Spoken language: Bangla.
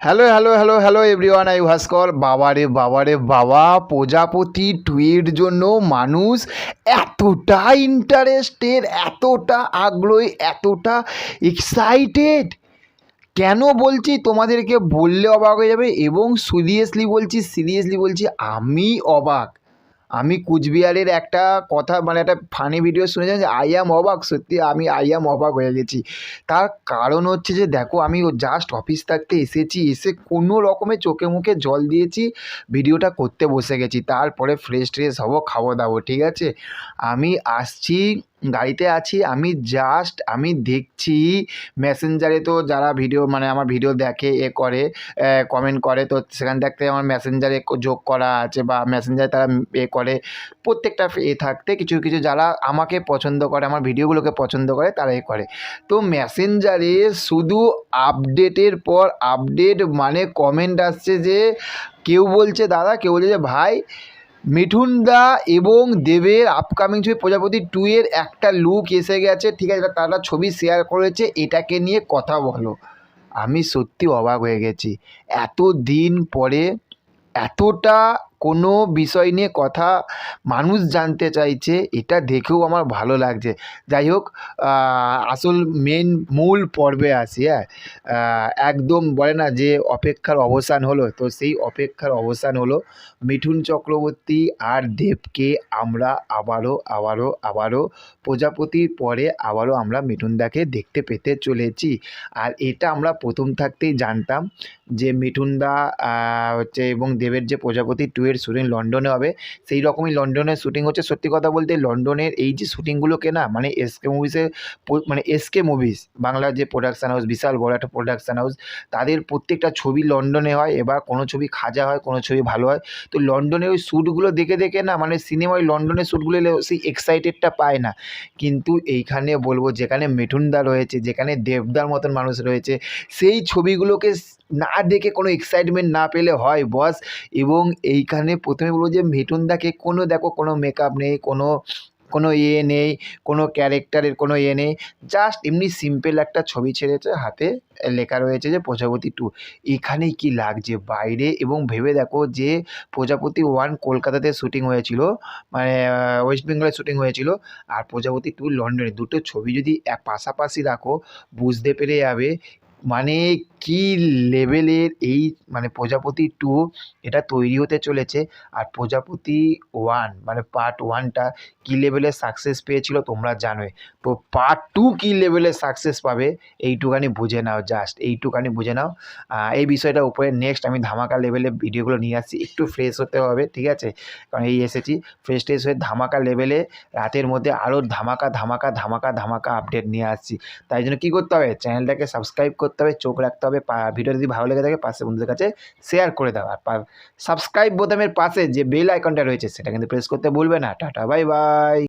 Hello hello hello hello everyone I Bhaskar বাবারে বাবারে বাবা প্রজাপতি টুয়ের জন্য মানুষ এতটা ইন্টারেস্টেড এতটা আগ্রহী, এতটা এক্সাইটেড কেন বলছি? তোমাদেরকে বললে অবাক হয়ে যাবে এবং সিরিয়াসলি বলছি সিরিয়াসলি বলছি, আমি অবাক। আমি কুচবিহারের একটা কথা মানে একটা ফানি ভিডিও শুনেছিলাম যে আই অ্যাম অবাক সত্যি আমি আই অ্যাম অবাক হয়ে গেছি। তার কারণ হচ্ছে যে, দেখো, আমি জাস্ট অফিস থাকতে এসেছি, এসে কোনো রকমে চোখে মুখে জল দিয়েছি ভিডিওটা করতে বসে গেছি। তারপরে ফ্রেশ ট্রেশ হব খাব দাবো ঠিক আছে? আমি আসছি গাড়িতে আছি, আমি জাস্ট আমি দেখছি মেসেঞ্জারে তো যারা ভিডিও মানে আমার ভিডিও দেখে, এ করে কমেন্ট করে, তো সেখান থাকতে আমার মেসেঞ্জারে যোগ করা আছে বা মেসেঞ্জারে তারা এ করে। প্রত্যেকটা এ থাকতে কিছু কিছু যারা আমাকে পছন্দ করে, আমার ভিডিওগুলোকে পছন্দ করে তারা এ করে। তো মেসেঞ্জারে শুধু আপডেটের পর আপডেট মানে কমেন্ট আসছে যে, কেউ বলছে, দাদা, কেউ বলছে যে, ভাই মিঠুন দা এবং দেবের আপকামিং ছবি প্রজাপতি টু এর একটা লুক এসে গেছে। ঠিক আছে তারা ছবি শেয়ার করেছে, এটাকে নিয়ে কথা বলো। আমি সত্যি অবাক হয়ে গেছি। এত দিন পরে এতটা কোনো বিষয় নিয়ে কথা মানুষ জানতে চাইছে, এটা দেখেও আমার ভালো লাগছে। যাই হোক আসল মেন মূল পর্বে আসি হ্যাঁ? একদম বলে না যে অপেক্ষার অবসান হলো, তো সেই অপেক্ষার অবসান হলো মিঠুন চক্রবর্তী আর দেবকে আমরা আবারও আবারও আবারও প্রজাপতির পরে আবারও আমরা মিঠুনদাকে দেখতে পেতে চলেছি। আর এটা আমরা প্রথম থাকতেই জানতাম যে মিঠুনদা হচ্ছে এবং দেবের যে প্রজাপতি টু এর শ্যুটিং লন্ডনে হবে। সেই রকমই লন্ডনের শ্যুটিং হচ্ছে সত্যি কথা বলতে লন্ডনের এই যে শ্যুটিংগুলোকে না মানে এসকে মুভিসের মানে এসকে মুভিস বাংলার যে প্রোডাকশান হাউস বিশাল বড় একটা প্রোডাকশান হাউস তাদের প্রত্যেকটা ছবি লন্ডনে হয়, এবার কোনো ছবি খাজা হয়, কোনো ছবি ভালো হয়। তো লন্ডনে ওই শ্যুটগুলো দেখে দেখে না মানে সিনেমায় লন্ডনের শ্যুটগুলো সেই এক্সাইটেডটা পায় না। কিন্তু এইখানে বলব, যেখানে মিঠুনদা রয়েছে, যেখানে দেবদার মতন মানুষ রয়েছে, সেই ছবিগুলোকে না দেখে কোনো এক্সাইটমেন্ট না পেলে হয় বস এবং এইখানে প্রথমে বলব যে মিঠুন দাকে কোনো, দেখো, কোনো মেকআপ নেই, কোনো কোনো ইয়ে নেই, কোনো ক্যারেক্টারের কোনো ইয়ে নেই জাস্ট এমনি সিম্পল একটা ছবি ছেড়েছে, হাতে লেখা রয়েছে যে প্রজাপতি টু এখানেই কি লাগছে? বাইরে এবং ভেবে দেখো যে প্রজাপতি ওয়ান কলকাতাতে শ্যুটিং হয়েছিল মানে ওয়েস্ট বেঙ্গলে শ্যুটিং হয়েছিল, আর প্রজাপতি টু লন্ডনে দুটো ছবি যদি পাশাপাশি রাখো, বুঝতে পেরে যাবে মানে কী লেভেলের এই মানে প্রজাপতি টু এটা তৈরি হতে চলেছে? আর প্রজাপতি ওয়ান মানে পার্ট ওয়ানটা কী লেভেলের সাকসেস পেয়েছিল তোমরা জানোই। তো পার্ট টু কী লেভেলের সাকসেস পাবে এইটুখানি বুঝে নাও জাস্ট এইটুখানি বুঝে নাও। এই বিষয়টার উপরে নেক্সট আমি ধামাকা লেভেলে ভিডিওগুলো নিয়ে আসছি। একটু ফ্রেশ হতে হবে, ঠিক আছে? কারণ এই এসেছি। ফ্রেশ ট্রেশ হয়ে ধামাকা লেভেলে রাতের মধ্যে আরও ধামাকা ধামাকা ধামাকা ধামাকা আপডেট নিয়ে আসছি। তাই জন্য কী করতে হবে? চ্যানেলটাকে সাবস্ক্রাইব করতে হবে, চোখ রাখতে হবে। ভিডিও যদি ভালো লেগে থাকে পাশে বন্ধুদের কাছে শেয়ার করে দাও। আর সাবস্ক্রাইব বোতামের পাশে যে বেল আইকনটা রয়েছে, সেটা কিন্তু প্রেস করতে ভুলবে না। Tata bye bye